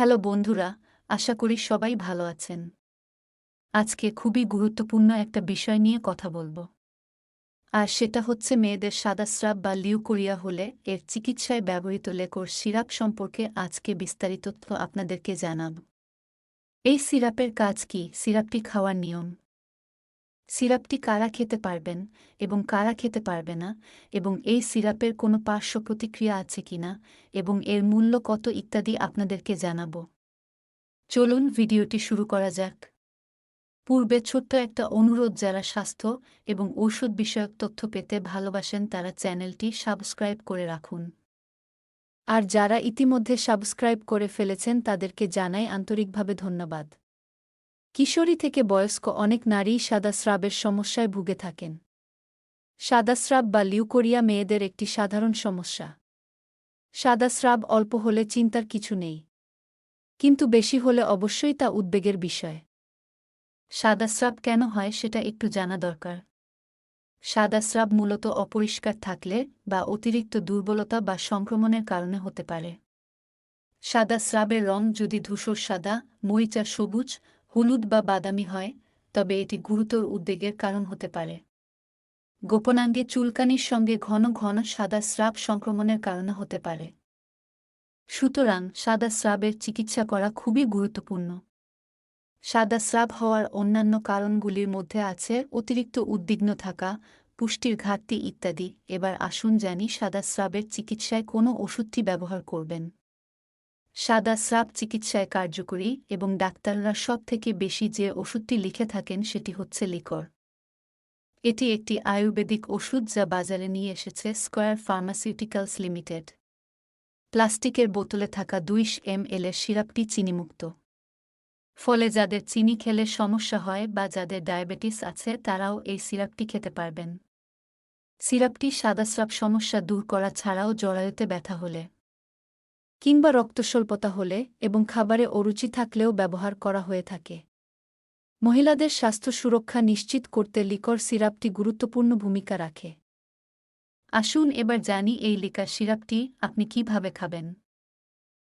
Hello বন্ধুরা, আশা করি সবাই ভালো আছেন। আজকে খুবই গুরুত্বপূর্ণ একটা বিষয় নিয়ে কথা বলব। আর সেটা হচ্ছে মেয়েদের সাদা সাদাস্রাব বা লিউকোরিয়া হলে এর চিকিৎসায় ব্যবহৃত লেকোর সিরাপ সম্পর্কে আজকে বিস্তারিত আপনাদেরকে জানাব। এই সিরাপের কাজ কি? সিরাপটি খাওয়ার নিয়ম। সিরাপটি কারা খেতে পারবেন এবং কারা খেতে পারবে না, এবং এই সিরাপের কোনো পার্শ্ব প্রতিক্রিয়া আছে কিনা এবং এর মূল্য কত ইত্যাদি আপনাদেরকে জানাব। চলুন ভিডিওটি শুরু করা যাক। পূর্বে ছোট্ট একটা অনুরোধ যারা স্বাস্থ্য এবং ঔষধ বিষয়ক তথ্য পেতে ভালোবাসেন তারা চ্যানেলটি সাবস্ক্রাইব করে রাখুন। আর যারা ইতিমধ্যে সাবস্ক্রাইব করে ফেলেছেন তাদেরকে জানাই আন্তরিকভাবে ধন্যবাদ। কিশোরী থেকে বয়স্ক অনেক নারী সাদা স্রাবের সমস্যায় ভুগে থাকেন। সাদা স্রাব বা লিউকোরিয়া মেয়েদের একটি সাধারণ সমস্যা। সাদা স্রাব অল্প হলে চিন্তার কিছু নেই। কিন্তু বেশি হলে অবশ্যই তা উদ্বেগের বিষয়। সাদা স্রাব কেন হয় সেটা একটু জানা দরকার। সাদা স্রাব মূলত অপরিষ্কার থাকলে বা অতিরিক্ত দুর্বলতা বা সংক্রমণের কারণে হতে পারে। সাদা স্রাবের রং যদি ধূসর সাদা, মরিচা সবুজ হলুদ বা বাদামি হয়, তবে এটি গুরুতর উদ্বেগের কারণ হতে পারে। গোপনাঙ্গে চুলকানির সঙ্গে ঘন ঘন সাদা স্রাব সংক্রমণের কারণে হতে পারে। সুতরাং সাদা স্রাবের চিকিৎসা করা খুবই গুরুত্বপূর্ণ। সাদা স্রাব হওয়ার অন্যান্য কারণগুলির মধ্যে আছে অতিরিক্ত উদ্বিগ্ন থাকা, পুষ্টির ঘাটতি ইত্যাদি। এবার আসুন জানি সাদা স্রাবের চিকিৎসায় কোনো ওষুধটি ব্যবহার করবেন। সাদা স্রাব চিকিৎসায় কার্যকরী এবং ডাক্তাররা সব থেকে বেশি যে ওষুধটি লিখে থাকেন সেটি হচ্ছে লিকর। এটি একটি আয়ুর্বেদিক ওষুধ যা বাজারে নিয়ে এসেছে স্কয়ার ফার্মাসিউটিক্যালস লিমিটেড। প্লাস্টিকের বোতলে থাকা দুইশ এম এল এর সিরাপটি চিনিমুক্ত। ফলে যাদের চিনি খেলে সমস্যা হয় বা যাদের ডায়াবেটিস আছে তারাও এই সিরাপটি খেতে পারবেন। সিরাপটি সাদাস্রাব সমস্যা দূর করা ছাড়াও জরায়ুতে ব্যথা হলে। কিংবা রক্তস্বল্পতা হলে এবং খাবারে অরুচি থাকলেও ব্যবহার করা হয়ে থাকে। মহিলাদের স্বাস্থ্য সুরক্ষা নিশ্চিত করতে লিকর সিরাপটি গুরুত্বপূর্ণ ভূমিকা রাখে। আসুন এবার জানি এই লিকার সিরাপটি আপনি কীভাবে খাবেন।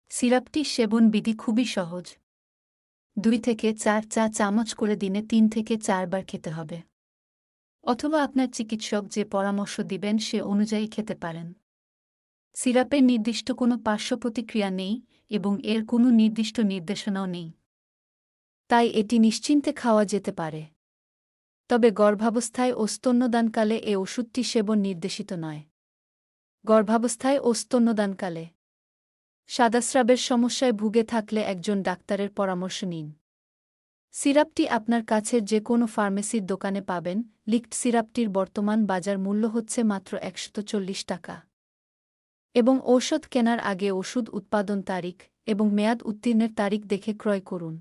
সিরাপটি সেবন বিধি খুবই সহজ। দুই থেকে চার চা চামচ করে দিনে তিন থেকে চারবার খেতে হবে। অথবা আপনার চিকিৎসক যে পরামর্শ দিবেন সে অনুযায়ী খেতে পারেন। সিরাপের নির্দিষ্ট কোনো পার্শ্ব প্রতিক্রিয়া নেই এবং এর কোনো নির্দিষ্ট নির্দেশনাও নেই। তাই এটি নিশ্চিন্তে খাওয়া যেতে পারে। তবে গর্ভাবস্থায় ও স্তন্যদানকালে এ ওষুধটি সেবন নির্দেশিত নয়। গর্ভাবস্থায় ও স্তন্যদানকালে সাদাস্রাবের সমস্যায় ভুগে থাকলে একজন ডাক্তারের পরামর্শ নিন। সিরাপটি আপনার কাছের যে কোনো ফার্মেসির দোকানে পাবেন। লিক্ট সিরাপটির বর্তমান বাজার মূল্য হচ্ছে মাত্র একশত টাকা। এবং ঔষধ কেনার আগে ওষুধ উৎপাদন তারিখ এবং মেয়াদ উত্তীর্ণের তারিখ দেখে ক্রয় করুন।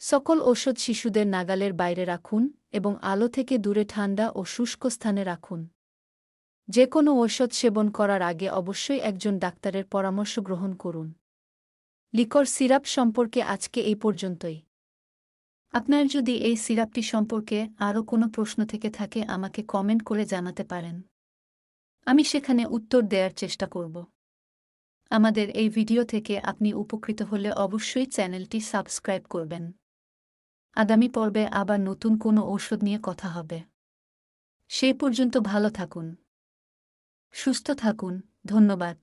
সকল ঔষধ শিশুদের নাগালের বাইরে রাখুন এবং আলো থেকে দূরে ঠান্ডা ও শুষ্ক স্থানে রাখুন। যে কোনো ঔষধ সেবন করার আগে অবশ্যই একজন ডাক্তারের পরামর্শ গ্রহণ করুন। লিকর সিরাপ সম্পর্কে আজকে এই পর্যন্তই। আপনার যদি এই সিরাপটি সম্পর্কে আরও কোনো প্রশ্ন থেকে থাকে আমাকে কমেন্ট করে জানাতে পারেন। আমি সেখানে উত্তর দেওয়ার চেষ্টা করব। আমাদের এই ভিডিও থেকে আপনি উপকৃত হলে অবশ্যই চ্যানেলটি সাবস্ক্রাইব করবেন। আগামী পর্বে আবার নতুন কোনো ঔষধ নিয়ে কথা হবে। সেই পর্যন্ত ভালো থাকুন। সুস্থ থাকুন। ধন্যবাদ।